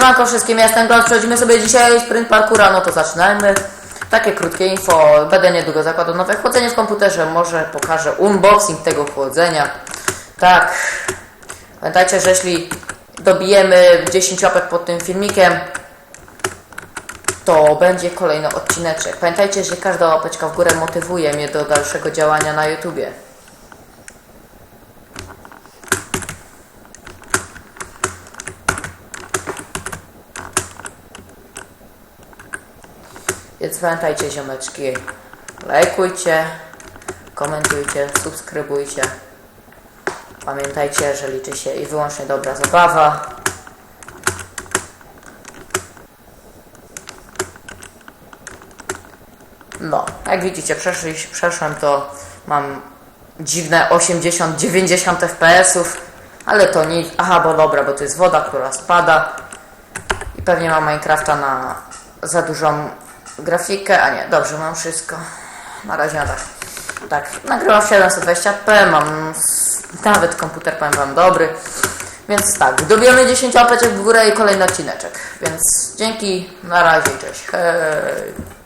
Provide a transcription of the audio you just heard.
Siemanko wszystkim, ja jestem Glas, przechodzimy sobie dzisiaj sprint parkoura, no to zaczynajmy. Takie krótkie info, będę niedługo zakładał nowe chłodzenie w komputerze, może pokażę unboxing tego chłodzenia. Tak, pamiętajcie, że jeśli dobijemy 10 łapek pod tym filmikiem, to będzie kolejny odcineczek. Pamiętajcie, że każda łapeczka w górę motywuje mnie do dalszego działania na YouTubie. Więc pamiętajcie ziomeczki, lajkujcie, komentujcie, subskrybujcie. Pamiętajcie, że liczy się i wyłącznie dobra zabawa. No, jak widzicie, przeszłem to mam dziwne 80-90 FPS-ów, ale to nic. Aha, bo dobra, bo to jest woda, która spada i pewnie mam Minecrafta na za dużą grafikę, a nie, dobrze, mam wszystko. Na razie na tak. Tak, nagrywam w 720p, mam nawet komputer, powiem wam, dobry. Więc tak, dobijemy 10 łapeczek w górę i kolejny odcineczek. Więc dzięki, na razie, cześć. Hej.